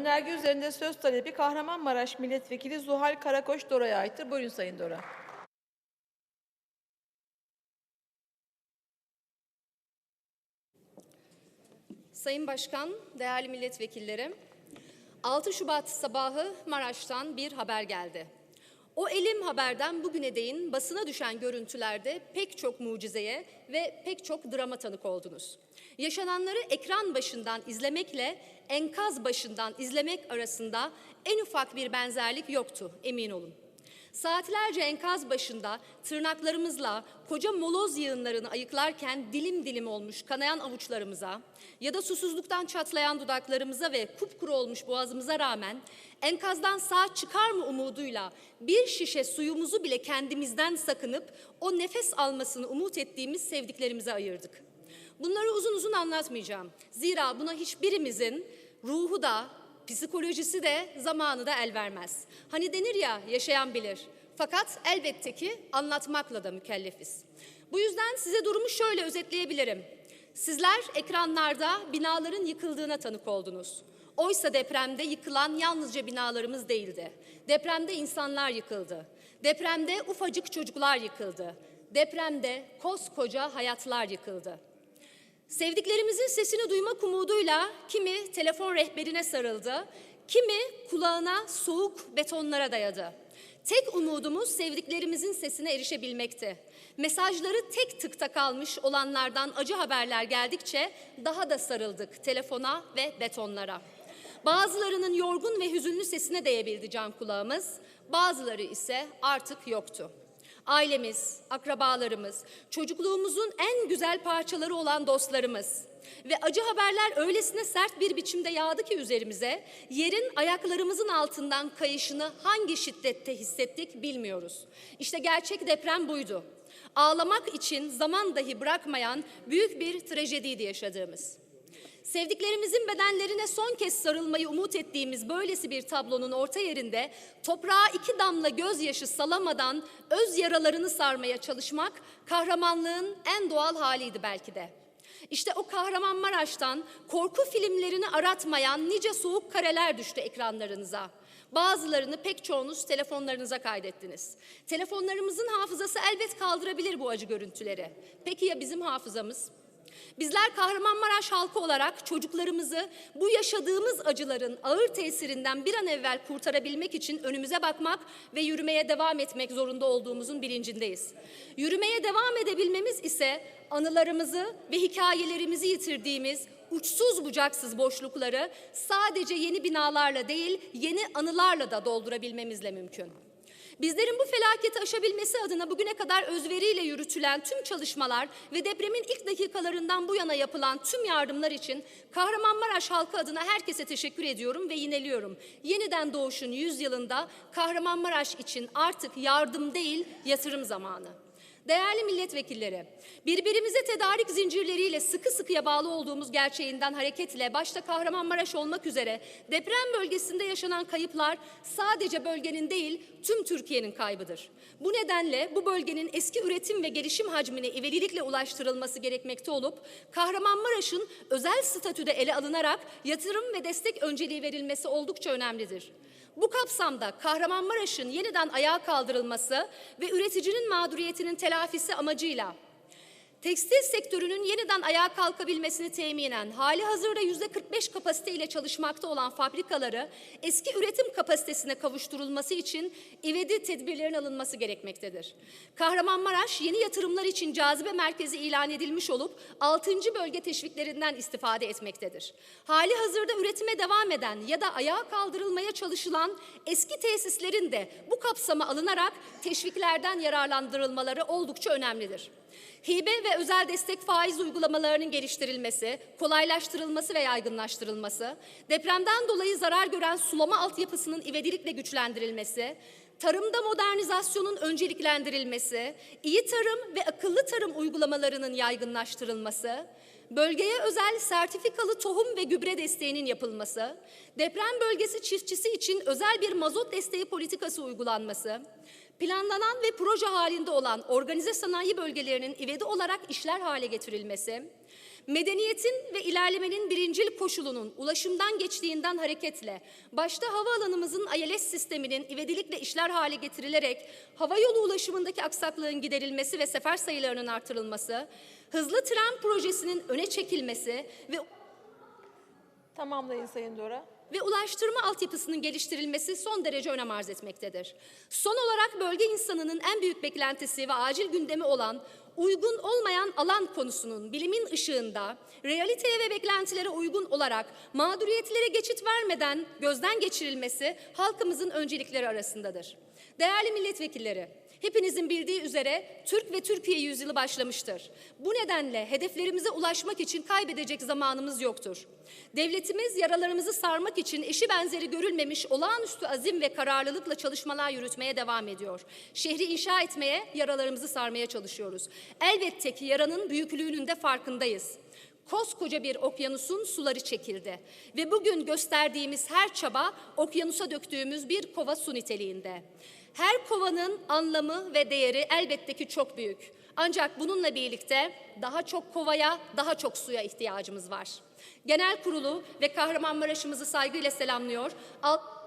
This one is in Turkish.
Önerge üzerinde söz talebi Kahramanmaraş Milletvekili Zuhal Karakoç Dora'ya aittir. Buyurun Sayın Dora. Sayın Başkan, değerli milletvekillerim, 6 Şubat sabahı Maraş'tan bir haber geldi. O elim haberden bugüne değin basına düşen görüntülerde pek çok mucizeye ve pek çok drama tanık oldunuz. Yaşananları ekran başından izlemekle enkaz başından izlemek arasında en ufak bir benzerlik yoktu emin olun. Saatlerce enkaz başında tırnaklarımızla koca moloz yığınlarını ayıklarken dilim dilim olmuş kanayan avuçlarımıza ya da susuzluktan çatlayan dudaklarımıza ve kupkuru olmuş boğazımıza rağmen enkazdan sağ çıkar mı umuduyla bir şişe suyumuzu bile kendimizden sakınıp o nefes almasını umut ettiğimiz sevdiklerimize ayırdık. Bunları uzun uzun anlatmayacağım. Zira buna hiçbirimizin ruhu da, psikolojisi de, zamanı da el vermez. Hani denir ya, yaşayan bilir. Fakat elbette ki anlatmakla da mükellefiz. Bu yüzden size durumu şöyle özetleyebilirim. Sizler ekranlarda binaların yıkıldığına tanık oldunuz. Oysa depremde yıkılan yalnızca binalarımız değildi. Depremde insanlar yıkıldı. Depremde ufacık çocuklar yıkıldı. Depremde koskoca hayatlar yıkıldı. Sevdiklerimizin sesini duymak umuduyla kimi telefon rehberine sarıldı, kimi kulağına soğuk betonlara dayadı. Tek umudumuz sevdiklerimizin sesine erişebilmekti. Mesajları tek tıkta kalmış olanlardan acı haberler geldikçe daha da sarıldık telefona ve betonlara. Bazılarının yorgun ve hüzünlü sesine değebildi can kulağımız, bazıları ise artık yoktu. Ailemiz, akrabalarımız, çocukluğumuzun en güzel parçaları olan dostlarımız ve acı haberler öylesine sert bir biçimde yağdı ki üzerimize, yerin ayaklarımızın altından kayışını hangi şiddette hissettik bilmiyoruz. İşte gerçek deprem buydu. Ağlamak için zaman dahi bırakmayan büyük bir trajediydi yaşadığımız. Sevdiklerimizin bedenlerine son kez sarılmayı umut ettiğimiz böylesi bir tablonun orta yerinde toprağa iki damla gözyaşı salamadan öz yaralarını sarmaya çalışmak kahramanlığın en doğal haliydi belki de. İşte o Kahramanmaraş'tan korku filmlerini aratmayan nice soğuk kareler düştü ekranlarınıza. Bazılarını pek çoğunuz telefonlarınıza kaydettiniz. Telefonlarımızın hafızası elbet kaldırabilir bu acı görüntüleri. Peki ya bizim hafızamız? Bizler Kahramanmaraş halkı olarak çocuklarımızı bu yaşadığımız acıların ağır tesirinden bir an evvel kurtarabilmek için önümüze bakmak ve yürümeye devam etmek zorunda olduğumuzun bilincindeyiz. Yürümeye devam edebilmemiz ise anılarımızı ve hikayelerimizi yitirdiğimiz uçsuz bucaksız boşlukları sadece yeni binalarla değil, yeni anılarla da doldurabilmemizle mümkün. Bizlerin bu felaketi aşabilmesi adına bugüne kadar özveriyle yürütülen tüm çalışmalar ve depremin ilk dakikalarından bu yana yapılan tüm yardımlar için Kahramanmaraş halkı adına herkese teşekkür ediyorum ve yineliyorum. Yeniden doğuşun 100 yılında Kahramanmaraş için artık yardım değil yatırım zamanı. Değerli milletvekilleri, birbirimize tedarik zincirleriyle sıkı sıkıya bağlı olduğumuz gerçeğinden hareketle başta Kahramanmaraş olmak üzere deprem bölgesinde yaşanan kayıplar sadece bölgenin değil tüm Türkiye'nin kaybıdır. Bu nedenle bu bölgenin eski üretim ve gelişim hacmine ivedilikle ulaştırılması gerekmekte olup Kahramanmaraş'ın özel statüde ele alınarak yatırım ve destek önceliği verilmesi oldukça önemlidir. Bu kapsamda Kahramanmaraş'ın yeniden ayağa kaldırılması ve üreticinin mağduriyetinin telafisi amacıyla tekstil sektörünün yeniden ayağa kalkabilmesini teminen hali hazırda yüzde 45 kapasite ile çalışmakta olan fabrikaları eski üretim kapasitesine kavuşturulması için ivedi tedbirlerin alınması gerekmektedir. Kahramanmaraş yeni yatırımlar için cazibe merkezi ilan edilmiş olup 6. bölge teşviklerinden istifade etmektedir. Hali hazırda üretime devam eden ya da ayağa kaldırılmaya çalışılan eski tesislerin de bu kapsama alınarak teşviklerden yararlandırılmaları oldukça önemlidir. Hibe ve özel destek faiz uygulamalarının geliştirilmesi, kolaylaştırılması ve yaygınlaştırılması, depremden dolayı zarar gören sulama altyapısının ivedilikle güçlendirilmesi, tarımda modernizasyonun önceliklendirilmesi, iyi tarım ve akıllı tarım uygulamalarının yaygınlaştırılması, bölgeye özel sertifikalı tohum ve gübre desteğinin yapılması, deprem bölgesi çiftçisi için özel bir mazot desteği politikası uygulanması, planlanan ve proje halinde olan organize sanayi bölgelerinin ivedi olarak işler hale getirilmesi, Medeniyetin ve ilerlemenin birincil koşulunun ulaşımdan geçtiğinden hareketle, başta havaalanımızın ILS sisteminin ivedilikle işler hale getirilerek hava yolu ulaşımındaki aksaklığın giderilmesi ve sefer sayılarının artırılması, hızlı tren projesinin öne çekilmesi ve Tamamlayın Sayın Dora. Ve ulaştırma altyapısının geliştirilmesi son derece önem arz etmektedir. Son olarak bölge insanının en büyük beklentisi ve acil gündemi olan uygun olmayan alan konusunun bilimin ışığında realiteye ve beklentilere uygun olarak mağduriyetlere geçit vermeden gözden geçirilmesi halkımızın öncelikleri arasındadır. Değerli milletvekilleri, Hepinizin bildiği üzere Türk ve Türkiye yüzyılı başlamıştır. Bu nedenle hedeflerimize ulaşmak için kaybedecek zamanımız yoktur. Devletimiz yaralarımızı sarmak için eşi benzeri görülmemiş olağanüstü azim ve kararlılıkla çalışmalar yürütmeye devam ediyor. Şehri inşa etmeye, yaralarımızı sarmaya çalışıyoruz. Elbette ki yaranın büyüklüğünün de farkındayız. Koskoca bir okyanusun suları çekildi ve bugün gösterdiğimiz her çaba okyanusa döktüğümüz bir kova su niteliğinde. Her kovanın anlamı ve değeri elbette ki çok büyük. Ancak bununla birlikte daha çok kovaya, daha çok suya ihtiyacımız var. Genel kurulu ve Kahramanmaraş'ımızı saygıyla selamlıyor. Alt